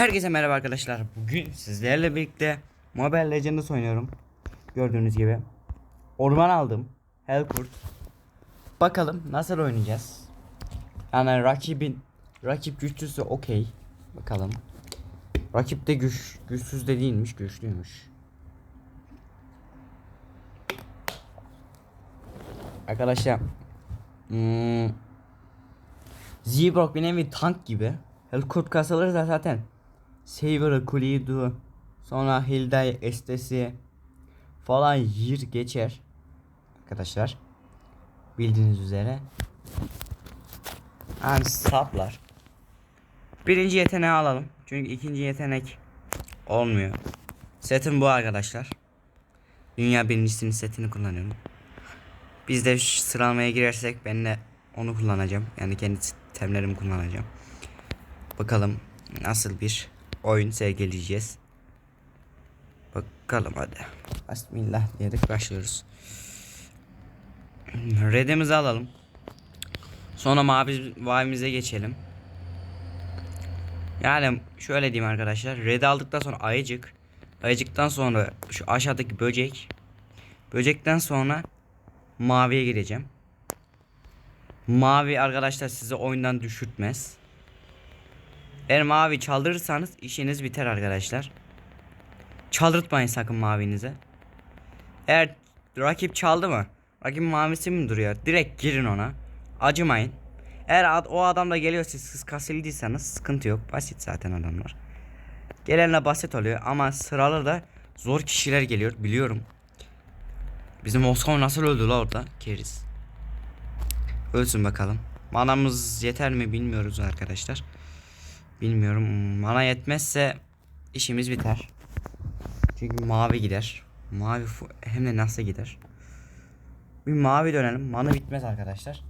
Herkese merhaba arkadaşlar. Bugün sizlerle birlikte Mobile Legends oynuyorum. Gördüğünüz gibi. Orman aldım. Helkurt. Bakalım nasıl oynayacağız. Yani rakibin rakip güçlüsü okey. Bakalım. Rakip de güç güçsüz de değilmiş, güçlüymüş. Arkadaşlar hmm, Zeebrock bir nevi tank gibi. Helkurt kasılır da zaten Saber'ı, Kulidu, sonra Hilday, Estesi falan yir geçer. Arkadaşlar. Bildiğiniz üzere. Yani saplar. Birinci yeteneği alalım. Çünkü ikinci yetenek olmuyor. Setim bu arkadaşlar. Dünya birincisinin setini kullanıyorum. Biz de sıralamaya girersek ben de onu kullanacağım. Yani kendi temlerimi kullanacağım. Bakalım nasıl bir oyun sergileyeceğiz. Bakalım hadi. Bismillah diyerek başlıyoruz. Red'imizi alalım. Sonra mavi mavimize geçelim. Yani şöyle diyeyim arkadaşlar. Red aldıktan sonra ayıcık. Ayıcıktan sonra şu aşağıdaki böcek. Böcekten sonra maviye gireceğim. Mavi arkadaşlar sizi oyundan düşürtmez. Eğer mavi çaldırırsanız işiniz biter arkadaşlar. Çaldırtmayın sakın mavinize. Eğer rakip çaldı mı? Rakip mavisi mi duruyor? Direkt girin ona. Acımayın. Eğer ad- o adam da geliyor siz, siz kasildiysanız sıkıntı yok. Basit zaten adamlar. Gelenle basit oluyor ama sıralı da zor kişiler geliyor biliyorum. Bizim Moskova nasıl öldü la orada? Keriz. Ölsün bakalım. Manamız yeter mi bilmiyoruz arkadaşlar. Bilmiyorum. Mana yetmezse işimiz biter. Çünkü mavi gider. Mavi hem de nasıl gider. Bir mavi dönelim. Mana bitmez arkadaşlar.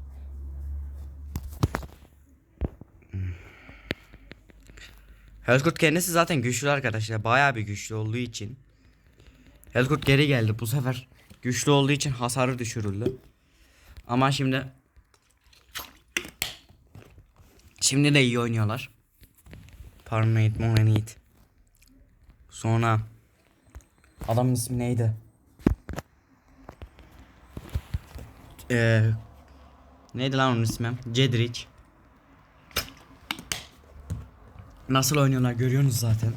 Helkurt kendisi zaten güçlü arkadaşlar. Bayağı bir güçlü olduğu için. Helkurt geri geldi bu sefer. Güçlü olduğu için hasarı düşürüldü. Ama şimdi Şimdi de iyi oynuyorlar. Paranoid Monanid. Sonra adamın ismi neydi? Ee, neydi lan onun ismi? Cedric. Nasıl oynuyorlar görüyorsunuz zaten.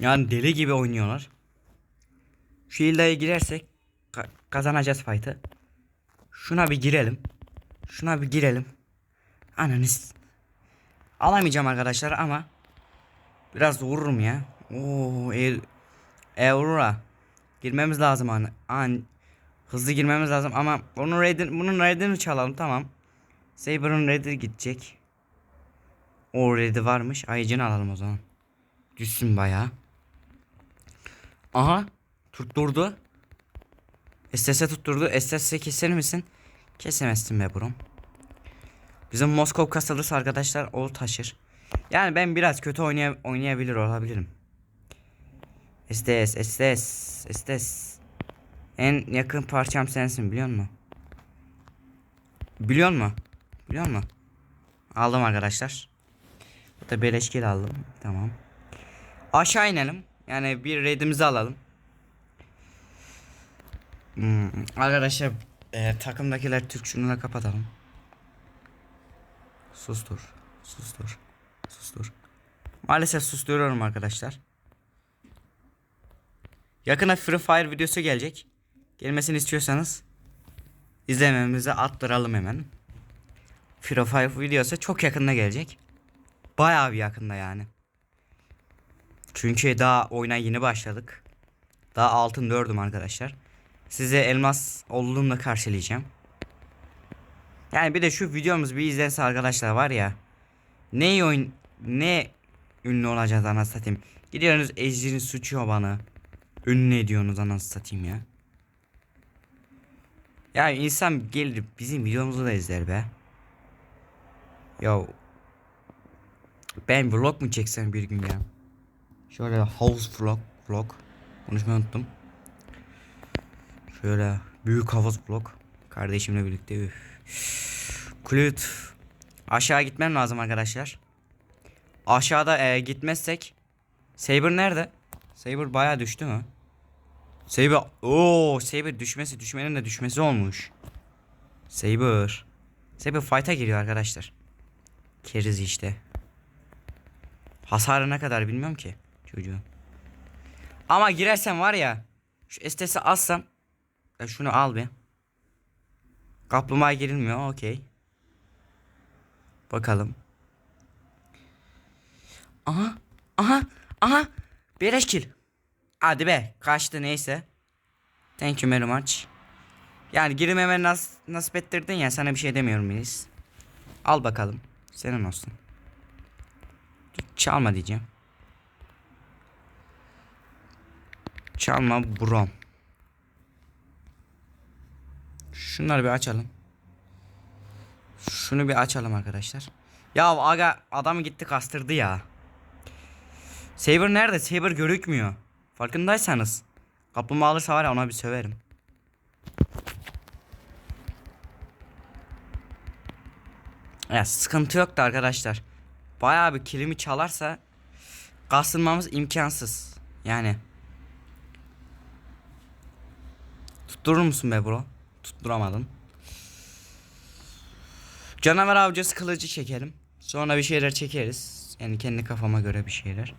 Yani deli gibi oynuyorlar. Şu Hilda'ya girersek ka- kazanacağız fight'ı. Şuna bir girelim. Şuna bir girelim. Ananız. Alamayacağım arkadaşlar ama biraz vururum ya. Oo, el Aurora. Girmemiz lazım an, an hızlı girmemiz lazım ama onun raid'in bunun raid'ini çalalım tamam. Saber'ın raid'i gidecek. O raid'i varmış. Ayıcını alalım o zaman. Düşsün bayağı. Aha. Tutturdu. SS'e tutturdu. SS'e keser misin? Kesemezsin be brom. Bizim Moskov kasılırsa arkadaşlar o taşır. Yani ben biraz kötü oynay oynayabilir olabilirim. SDS, SDS, SDS. En yakın parçam sensin biliyor musun? Biliyor musun? Biliyor musun? Aldım arkadaşlar. Bu da beleşkil aldım. Tamam. Aşağı inelim. Yani bir raidimizi alalım. Hmm, arkadaşlar e, takımdakiler Türk şununla kapatalım. Sustur. Sustur. Sustur. Maalesef susturuyorum arkadaşlar. Yakına Free Fire videosu gelecek. Gelmesini istiyorsanız izlememizi attıralım hemen. Free Fire videosu çok yakında gelecek. Bayağı bir yakında yani. Çünkü daha oyuna yeni başladık. Daha altın dördüm arkadaşlar. Size elmas olduğumda karşılayacağım. Yani bir de şu videomuz bir izlense arkadaşlar var ya. Ne oyun ne ünlü olacağız anasını satayım. Gidiyorsunuz Ejder'in suçu bana. Ünlü ediyorsunuz anasını satayım ya. Ya insan gelir bizim videomuzu da izler be. Ya ben vlog mu çeksem bir gün ya? Şöyle house vlog vlog konuşmayı unuttum. Şöyle büyük havuz vlog kardeşimle birlikte. Üf. Kulüt. Aşağı gitmem lazım arkadaşlar. Aşağıda e, gitmezsek Saber nerede? Saber bayağı düştü mü? Saber Oo, Saber düşmesi düşmenin de düşmesi olmuş. Saber. Saber fight'a giriyor arkadaşlar. Keriz işte. Hasarı ne kadar bilmiyorum ki çocuğun. Ama girersem var ya şu estesi alsam ya şunu al bir. Kaplumbağa girilmiyor okey. Bakalım. Aha aha aha beleş kill. Hadi be kaçtı neyse. Thank you very much. Yani girmeme nas nasip ettirdin ya sana bir şey demiyorum Melis. Al bakalım. Senin olsun. Çalma diyeceğim. Çalma brom. Şunları bir açalım. Şunu bir açalım arkadaşlar. Ya aga adam gitti kastırdı ya. Saber nerede? Saber görükmüyor. Farkındaysanız. Kaplumbağa alırsa var ya ona bir söverim. Ya sıkıntı yok da arkadaşlar. Bayağı bir kilimi çalarsa kasılmamız imkansız. Yani. Tutturur musun be bro? Tutturamadın. Canavar avcısı kılıcı çekelim. Sonra bir şeyler çekeriz. Yani kendi kafama göre bir şeyler.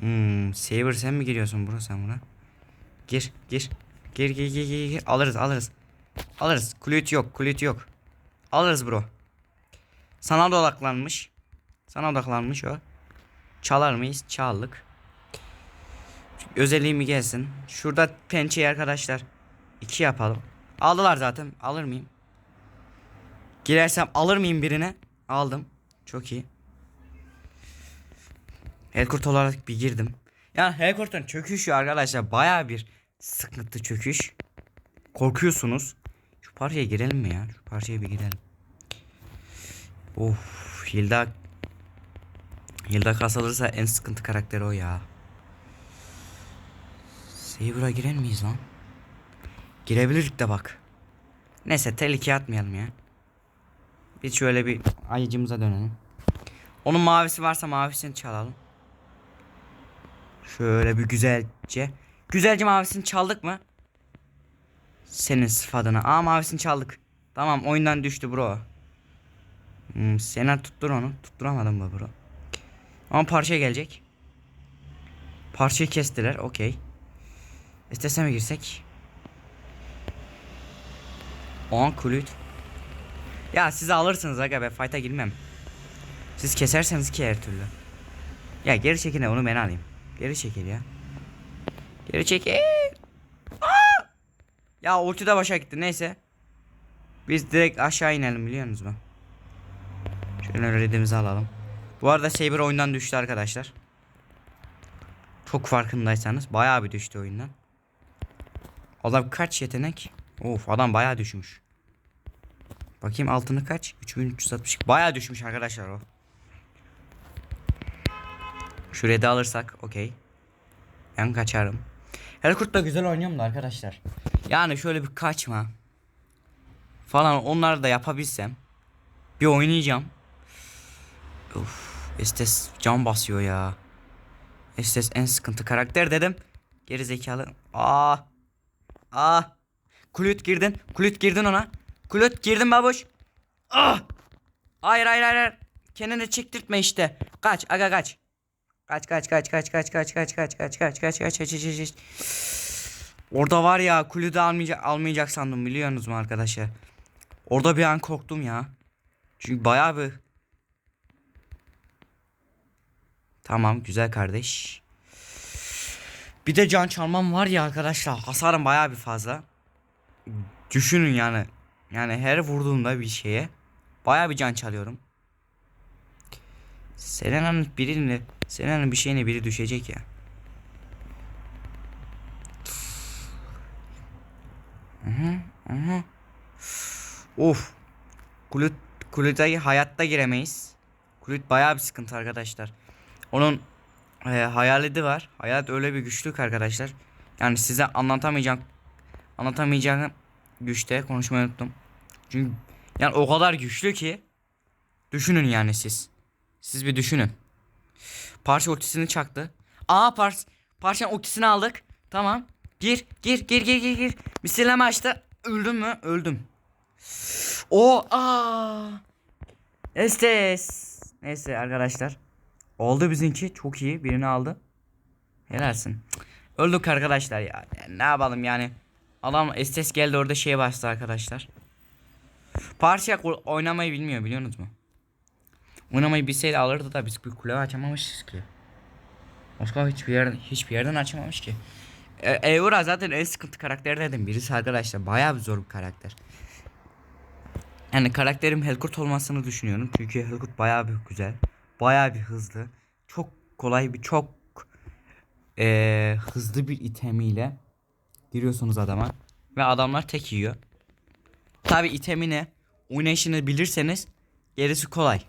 Hmm, Saber sen mi giriyorsun bro sen buna? Gir, gir. Gir, gir, gir, gir, gir. Alırız, alırız. Alırız. Kulüt yok, kulüt yok. Alırız bro. Sana da odaklanmış. Sana odaklanmış o. Çalar mıyız? Çaldık. Özelliği mi gelsin? Şurada pençeyi arkadaşlar. iki yapalım. Aldılar zaten. Alır mıyım? Girersem alır mıyım birine? Aldım. Çok iyi. Helkurt olarak bir girdim. Yani Helkurt'un çöküşü arkadaşlar baya bir sıkıntı çöküş. Korkuyorsunuz. Şu parçaya girelim mi ya? Şu parçaya bir girelim. Of Hilda Hilda kasılırsa en sıkıntı karakteri o ya. Saber'a girer miyiz lan? Girebilirdik de bak. Neyse tehlikeye atmayalım ya. Biz şöyle bir ayıcımıza dönelim. Onun mavisi varsa mavisini çalalım. Şöyle bir güzelce. Güzelce mavisini çaldık mı? Senin sıfadına. Aa mavisini çaldık. Tamam oyundan düştü bro. Hmm, Sena tuttur onu. Tutturamadım mı bro? Ama parça gelecek. Parçayı kestiler. Okey. İstese mi girsek? On kulüt. Ya siz alırsınız aga be fight'a girmem. Siz keserseniz ki her türlü. Ya geri çekin de onu ben alayım. Geri çekil ya. Geri çekil. Ya ulti de başa gitti neyse. Biz direkt aşağı inelim biliyor musunuz? Şöyle redimizi alalım. Bu arada Saber oyundan düştü arkadaşlar. Çok farkındaysanız bayağı bir düştü oyundan. Adam kaç yetenek? Of adam bayağı düşmüş. Bakayım altını kaç? 3360. Bayağı düşmüş arkadaşlar o. Şu red'i alırsak okey. Ben kaçarım. Helkurt da güzel oynuyorum da arkadaşlar. Yani şöyle bir kaçma. Falan onları da yapabilsem. Bir oynayacağım. Uf, Estes can basıyor ya. Estes en sıkıntı karakter dedim. Geri zekalı. Aa. Aa. Kulüt girdin. Kulüt girdin ona. Kulüt girdin babuş. Ah. Hayır hayır hayır. Kendini çektirtme işte. Kaç aga kaç. Kaç kaç kaç kaç kaç kaç kaç kaç kaç kaç kaç kaç kaç kaç kaç Orada var ya kulüde almayacak almayacak sandım biliyor musunuz mu arkadaşlar? Orada bir an korktum ya. Çünkü bayağı bir Tamam güzel kardeş. Bir de can çalmam var ya arkadaşlar. Hasarım bayağı bir fazla. Düşünün yani. Yani her vurduğumda bir şeye bayağı bir can çalıyorum. Selena'nın birine Selena'nın bir şeyine biri düşecek ya. Aha, aha. Of. Kulut Kulüt'e hayatta giremeyiz. Kulut bayağı bir sıkıntı arkadaşlar. Onun e, hayaleti var. Hayalet öyle bir güçlük arkadaşlar. Yani size anlatamayacağım anlatamayacağım güçte konuşmayı unuttum. Çünkü yani o kadar güçlü ki düşünün yani siz. Siz bir düşünün. Parça ultisini çaktı. Aa pars parçanın ultisini aldık. Tamam. Gir gir gir gir gir gir. Misilleme açtı. Öldüm mü? Öldüm. O aa. Estes. Neyse arkadaşlar. Oldu bizimki. Çok iyi. Birini aldı. Helalsin. Öldük arkadaşlar ya. Yani ne yapalım yani. Adam Estes geldi orada şeye bastı arkadaşlar. Parça oynamayı bilmiyor biliyorsunuz mu? Oynamayı bilseydi alırdı da biz bir kule açamamışız ki. Moskova hiçbir yerden hiçbir yerden açamamış ki. E, Eura zaten en sıkıntı karakterlerden birisi arkadaşlar. Bayağı bir zor bir karakter. Yani karakterim Helkurt olmasını düşünüyorum. Çünkü Helkurt bayağı bir güzel. Bayağı bir hızlı. Çok kolay bir çok eee, hızlı bir itemiyle giriyorsunuz adama. Ve adamlar tek yiyor. Tabi itemini oynayışını bilirseniz gerisi kolay.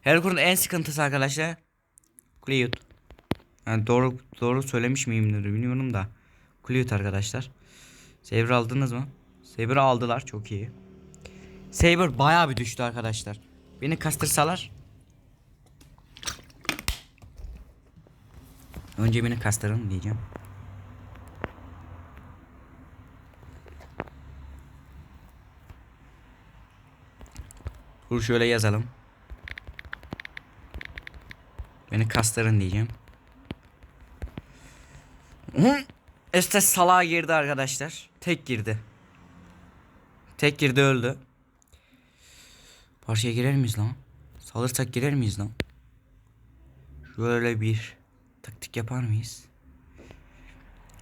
Helkurt'un en sıkıntısı arkadaşlar Cleot. Yani doğru doğru söylemiş miyimdir bilmiyorum da. Cleot arkadaşlar. Saber aldınız mı? Saber aldılar çok iyi. Saber bayağı bir düştü arkadaşlar. Beni kastırsalar. Önce beni kastırın diyeceğim. Dur şöyle yazalım. Beni kastırın diyeceğim. Hı? Estes salağa girdi arkadaşlar. Tek girdi. Tek girdi öldü. Parçaya girer miyiz lan? Salırsak girer miyiz lan? Şöyle bir taktik yapar mıyız?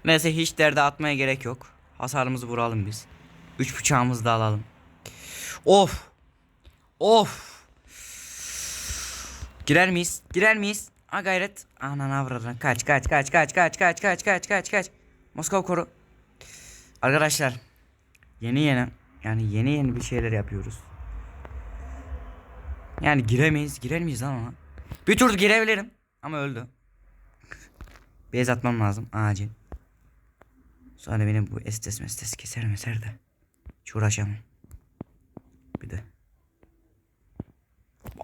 Neyse hiç derde atmaya gerek yok. Hasarımızı vuralım biz. Üç bıçağımızı da alalım. Of. Of. Girer miyiz? Girer miyiz? Ha gayret. Anan avradına. Kaç kaç kaç kaç kaç kaç kaç kaç kaç kaç. Moskova koru. Arkadaşlar. Yeni yeni. Yani yeni yeni bir şeyler yapıyoruz. Yani giremeyiz. Girer miyiz lan ona? Bir tur girebilirim. Ama öldü. Bez atmam lazım. Acil. Sonra benim bu estes mestes keser meser de. Hiç uğraşamam. Bir de.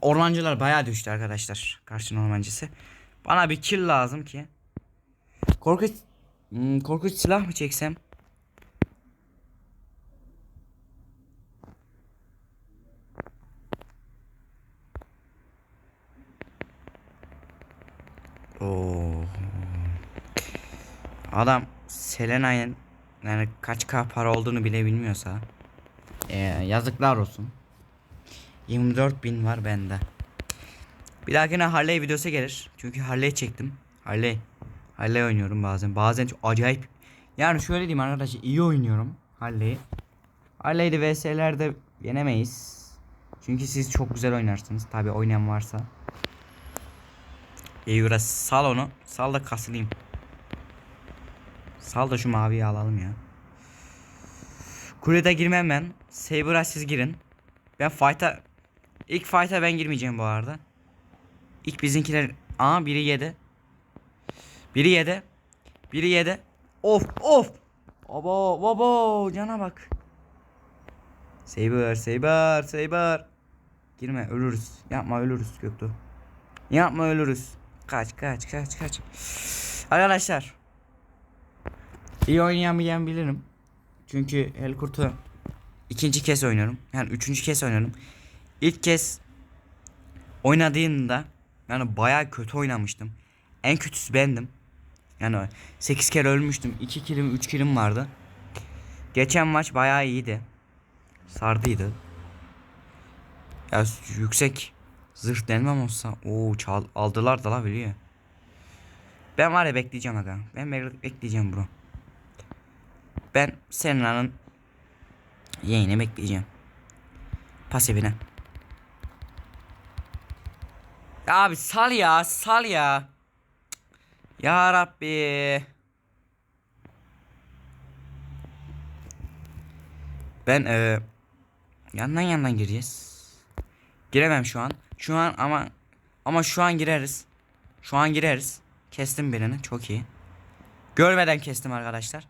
Ormancılar bayağı düştü arkadaşlar. Karşının ormancısı. Bana bir kill lazım ki. Korkunç hmm, korkunç silah mı çeksem? Oo. Adam Selena'nın yani kaç k para olduğunu bile bilmiyorsa ee, yazıklar olsun. 24 bin var bende. Bir dahakine Harley videosu gelir. Çünkü Harley çektim. Harley. Harley oynuyorum bazen. Bazen çok acayip. Yani şöyle diyeyim arkadaşlar iyi oynuyorum Harley'i. Harley'de VS'lerde yenemeyiz. Çünkü siz çok güzel oynarsınız. Tabi oynayan varsa. Eyvura sal onu. Sal da kasılayım. Sal da şu maviyi alalım ya. Kulede girmem ben. Saber'a siz girin. Ben fight'a ilk fight'a ben girmeyeceğim bu arada. İlk bizinkiler Aa biri yedi. Biri yedi. Biri yedi. Of of. Baba baba cana bak. Saber Saber Saber. Girme ölürüz. Yapma ölürüz Göktuğ. Yapma ölürüz. Kaç kaç kaç kaç. Arkadaşlar. İyi oynayamayan bilirim. Çünkü Helkurt'u ikinci kez oynuyorum. Yani üçüncü kez oynuyorum. İlk kez oynadığında yani bayağı kötü oynamıştım. En kötüsü bendim. Yani 8 kere ölmüştüm. 2 kilim 3 kilim vardı. Geçen maç bayağı iyiydi. Sardıydı. Ya yüksek zırh denmem olsa. Oo çal aldılar da la biliyor. Ben var ya bekleyeceğim aga. Ben bek- bekleyeceğim bro. Ben Sena'nın yayını bekleyeceğim. Pasifine. Abi sal ya sal ya. Ya Rabbi. Ben e, yandan yandan gireceğiz. Giremem şu an. Şu an ama ama şu an gireriz. Şu an gireriz. Kestim birini çok iyi. Görmeden kestim arkadaşlar.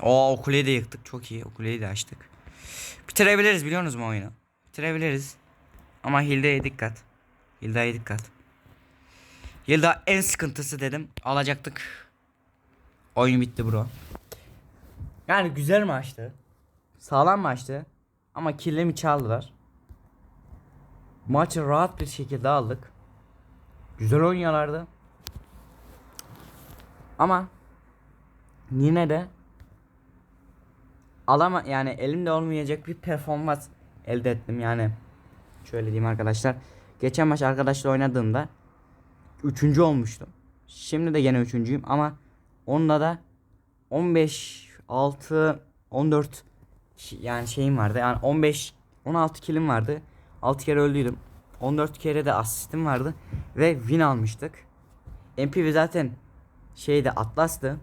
O kuleyi de yıktık çok iyi. O kuleyi de açtık. Bitirebiliriz biliyor musunuz mu oyunu? Bitirebiliriz. Ama Hilda'ya dikkat. Hilda'ya dikkat. Yılda en sıkıntısı dedim. Alacaktık. Oyun bitti bro. Yani güzel maçtı. Sağlam maçtı. Ama killemi çaldılar. Maçı rahat bir şekilde aldık. Güzel oynuyorlardı. Ama yine de alama yani elimde olmayacak bir performans elde ettim yani. Şöyle diyeyim arkadaşlar. Geçen maç arkadaşla oynadığımda üçüncü olmuştum. Şimdi de gene üçüncüyüm ama onda da 15 6 14 ş- yani şeyim vardı. Yani 15 16 kilim vardı. 6 kere öldüydüm. 14 kere de asistim vardı ve win almıştık. MPV zaten şeyde Atlas'tı.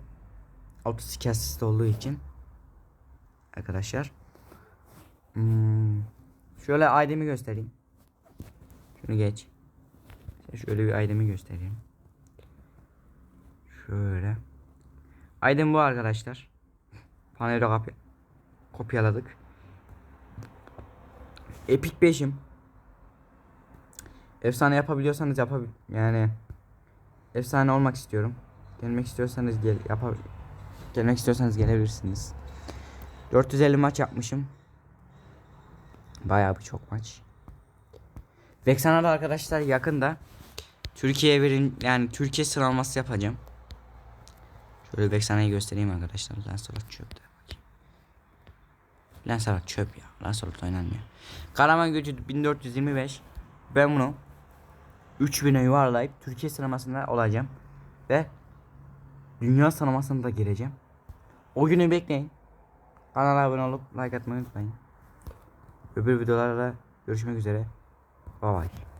32 asist olduğu için. Arkadaşlar. Hmm. Şöyle ID'mi göstereyim. Şunu geç. Şöyle bir ID'mi göstereyim. Şöyle. ID'm bu arkadaşlar. Paneli kopya kopyaladık. Epic 5'im. Efsane yapabiliyorsanız yapabil yani efsane olmak istiyorum. Gelmek istiyorsanız gel yapabil gelmek istiyorsanız gelebilirsiniz. 450 maç yapmışım. Bayağı bir çok maç. Vexana'da arkadaşlar yakında Türkiye birin yani Türkiye sıralaması yapacağım. Şöyle Vexana'yı göstereyim arkadaşlar. Lancelot çöp de bakayım. Lancelot çöp ya. Lancelot oynanmıyor. Karaman gücü 1425. Ben bunu 3000'e yuvarlayıp Türkiye sıralamasında olacağım. Ve dünya sıralamasına da gireceğim. O günü bekleyin. Kanala abone olup like atmayı unutmayın. Öbür videolarda görüşmek üzere. Bye bye.